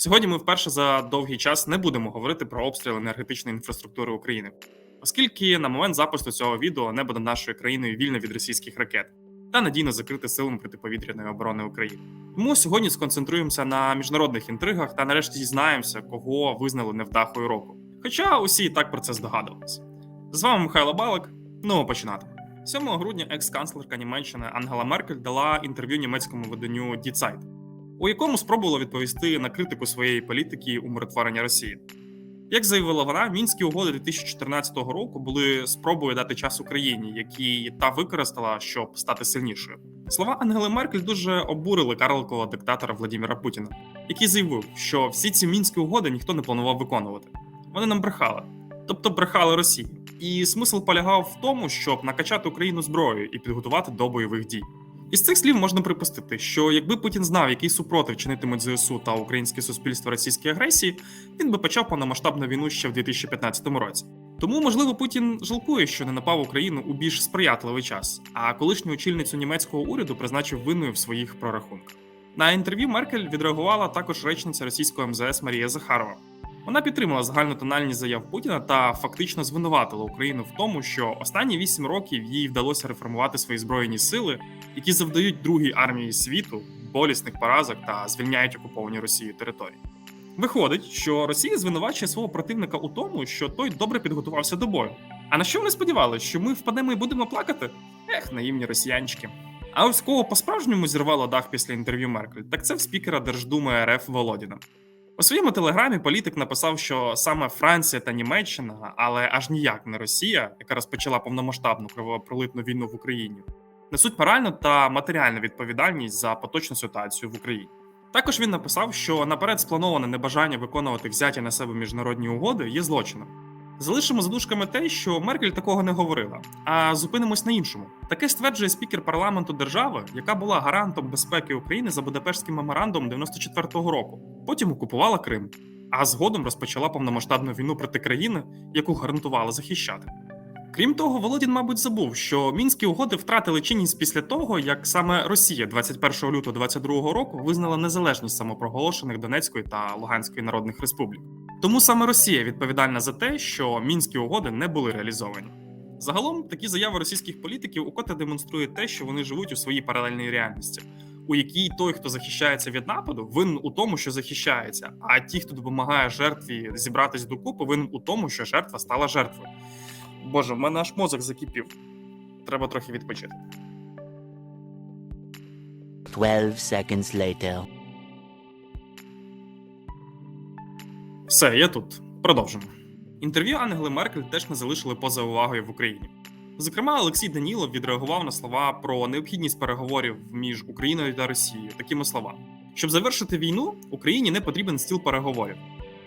Сьогодні ми вперше за довгий час не будемо говорити про обстріл енергетичної інфраструктури України, оскільки на момент запису цього відео небо над нашою країною вільне від російських ракет та надійно закрите силами протиповітряної оборони України. Тому сьогодні сконцентруємося на міжнародних інтригах та нарешті дізнаємося, кого визнали невдахою року. Хоча усі і так про це здогадувалися. З вами Михайло Балик. Ну починати. 7 грудня екс-канцлерка Німеччини Ангела Меркель дала інтерв'ю німецькому виданню Die Zeit, у якому спробувала відповісти на критику своєї політики умиротворення Росії. Як заявила вона, мінські угоди 2014 року були спробою дати час Україні, які та використала, щоб стати сильнішою. Слова Ангели Меркель дуже обурили карликового диктатора Владимира Путіна, який заявив, що всі ці мінські угоди ніхто не планував виконувати. Вони нам брехали, тобто брехали Росії. І смисл полягав в тому, щоб накачати Україну зброєю і підготувати до бойових дій. Із цих слів можна припустити, що якби Путін знав, який супротив чинитимуть ЗСУ та українське суспільство російській агресії, він би почав повномасштабну війну ще в 2015 році. Тому, можливо, Путін жалкує, що не напав Україну у більш сприятливий час, а колишню очільницю німецького уряду призначив винною в своїх прорахунках. На інтерв'ю Меркель відреагувала також речниця російського МЗС Марія Захарова. Вона підтримала загальну тональність заяв Путіна та фактично звинуватила Україну в тому, що останні вісім років їй вдалося реформувати свої збройні сили, які завдають другій армії світу болісних поразок та звільняють окуповані Росією території. Виходить, що Росія звинувачує свого противника у тому, що той добре підготувався до бою. А на що вони сподівалися, що ми впадемо і будемо плакати? Ех, наївні росіянчики. А ось кого по-справжньому зірвало дах після інтерв'ю Меркель, так це в спікера Держдуми РФ Володіна. У своєму телеграмі політик написав, що саме Франція та Німеччина, але аж ніяк не Росія, яка розпочала повномасштабну кровопролитну війну в Україні, несуть моральну та матеріальну відповідальність за поточну ситуацію в Україні. Також він написав, що наперед сплановане небажання виконувати взяті на себе міжнародні угоди є злочином. Залишимо за дужками те, що Меркель такого не говорила, а зупинимось на іншому. Таке стверджує спікер парламенту держави, яка була гарантом безпеки України за Будапештським меморандумом 94-го року. Потім окупувала Крим, а згодом розпочала повномасштабну війну проти країни, яку гарантувала захищати. Крім того, Володін, мабуть, забув, що мінські угоди втратили чинність після того, як саме Росія 21 лютого 22 року визнала незалежність самопроголошених Донецької та Луганської народних республік. Тому саме Росія відповідальна за те, що мінські угоди не були реалізовані. Загалом такі заяви російських політиків укоти демонструє те, що вони живуть у своїй паралельній реальності, у якій той, хто захищається від нападу, винен у тому, що захищається. А ті, хто допомагає жертві зібратись докупи, винен у тому, що жертва стала жертвою. Боже, в мене аж мозок закипів. Треба трохи відпочити. 12 seconds later. Все, я тут. Продовжимо. Інтерв'ю Ангели Меркель теж не залишили поза увагою в Україні. Зокрема, Олексій Данілов відреагував на слова про необхідність переговорів між Україною та Росією такими словами: щоб завершити війну, Україні не потрібен стіл переговорів.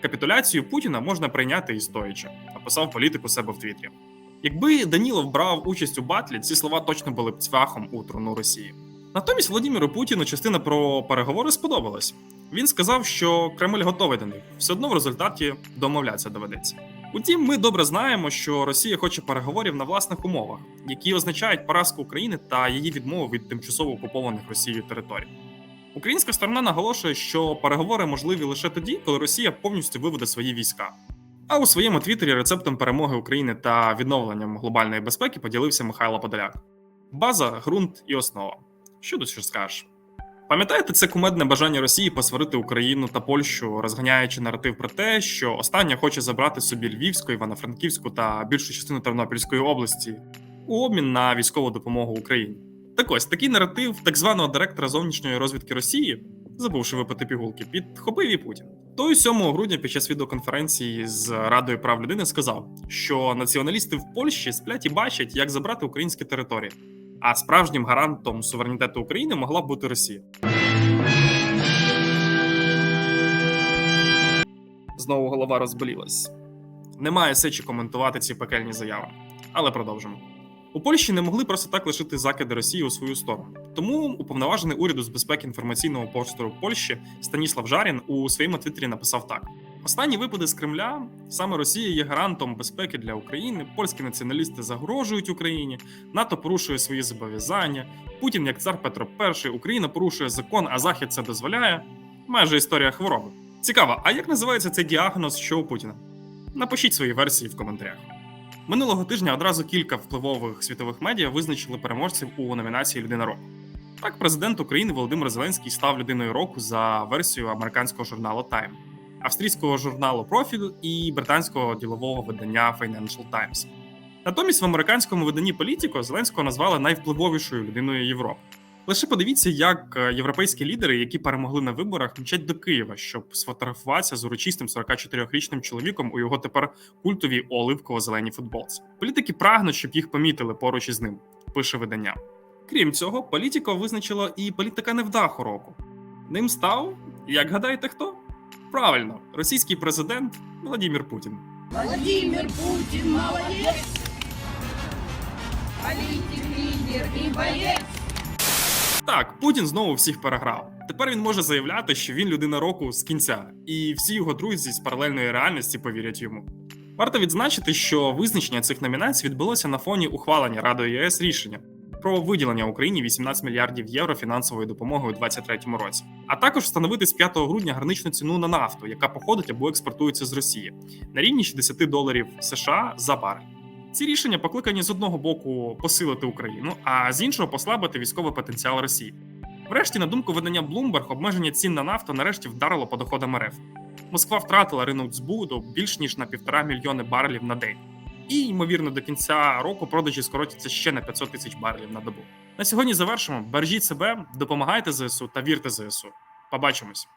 Капітуляцію Путіна можна прийняти і стоячи, написав політик у себе в Твіттері. Якби Данілов брав участь у батлі, ці слова точно були б цвяхом у труну Росії. Натомість Володимиру Путіну частина про переговори сподобалась. Він сказав, що Кремль готовий до них, все одно в результаті домовлятися доведеться. Утім, ми добре знаємо, що Росія хоче переговорів на власних умовах, які означають поразку України та її відмову від тимчасово окупованих Росією територій. Українська сторона наголошує, що переговори можливі лише тоді, коли Росія повністю виведе свої війська. А у своєму твіттері рецептом перемоги України та відновленням глобальної безпеки поділився Михайло Подоляк. База, ґрунт і основа. Що тут ще скажеш? Пам'ятаєте це кумедне бажання Росії посварити Україну та Польщу, розганяючи наратив про те, що остання хоче забрати собі Львівську, Івано-Франківську та більшу частину Тернопільської області у обмін на військову допомогу Україні? Так ось такий наратив так званого директора зовнішньої розвідки Росії, забувши випити пігулки, підхопив і Путін. Той 7 грудня під час відеоконференції з Радою прав людини сказав, що націоналісти в Польщі сплять і бачать, як забрати українські території. А справжнім гарантом суверенітету України могла б бути Росія. Знову голова розболілась. Немає сечі коментувати ці пекельні заяви, але продовжимо. У Польщі не могли просто так лишити закиди Росії у свою сторону. Тому уповноважений уряду з безпеки інформаційного простору Польщі Станіслав Жарін у своєму твіттері написав так: останні випади з Кремля саме Росія є гарантом безпеки для України. Польські націоналісти загрожують Україні, НАТО порушує свої зобов'язання. Путін, як цар Петро І, Україна порушує закон, а Захід це дозволяє. Майже історія хвороби. Цікаво, а як називається цей діагноз, що у Путіна? Напишіть свої версії в коментарях. Минулого тижня одразу кілька впливових світових медіа визначили переможців у номінації Людина року. Так, президент України Володимир Зеленський став людиною року за версією американського журналу Time, австрійського журналу Профіль і британського ділового видання Financial Times. Натомість в американському виданні Політіко Зеленського назвали найвпливовішою людиною Європи. Лише подивіться, як е, європейські лідери, які перемогли на виборах, мчать до Києва, щоб сфотографуватися з урочистим 44-річним чоловіком у його тепер культовій оливково-зеленій футболці. Політики прагнуть, щоб їх помітили поруч із ним, пише видання. Крім цього, політико визначило і політика невдаху року. Ним став, як гадаєте, хто? Правильно, російський президент Владимир Путін. Владимир Путин молодец! Политик, лидер и боец! Так, Путін знову всіх переграв. Тепер він може заявляти, що він людина року з кінця, і всі його друзі з паралельної реальності повірять йому. Варто відзначити, що визначення цих номінацій відбулося на фоні ухвалення Радою ЄС рішення про виділення Україні 18 мільярдів євро фінансової допомоги у 2023 році, а також встановити з 5 грудня граничну ціну на нафту, яка походить або експортується з Росії, на рівні 60 доларів США за барель. Ці рішення покликані з одного боку посилити Україну, а з іншого послабити військовий потенціал Росії. Врешті, на думку видання Bloomberg, обмеження цін на нафту нарешті вдарило по доходам РФ. Москва втратила ринок збуту більш ніж на півтора мільйони барелів на день. І, ймовірно, до кінця року продажі скоротяться ще на 500 тисяч барелів на добу. На сьогодні завершимо. Бережіть себе, допомагайте ЗСУ та вірте ЗСУ. Побачимось.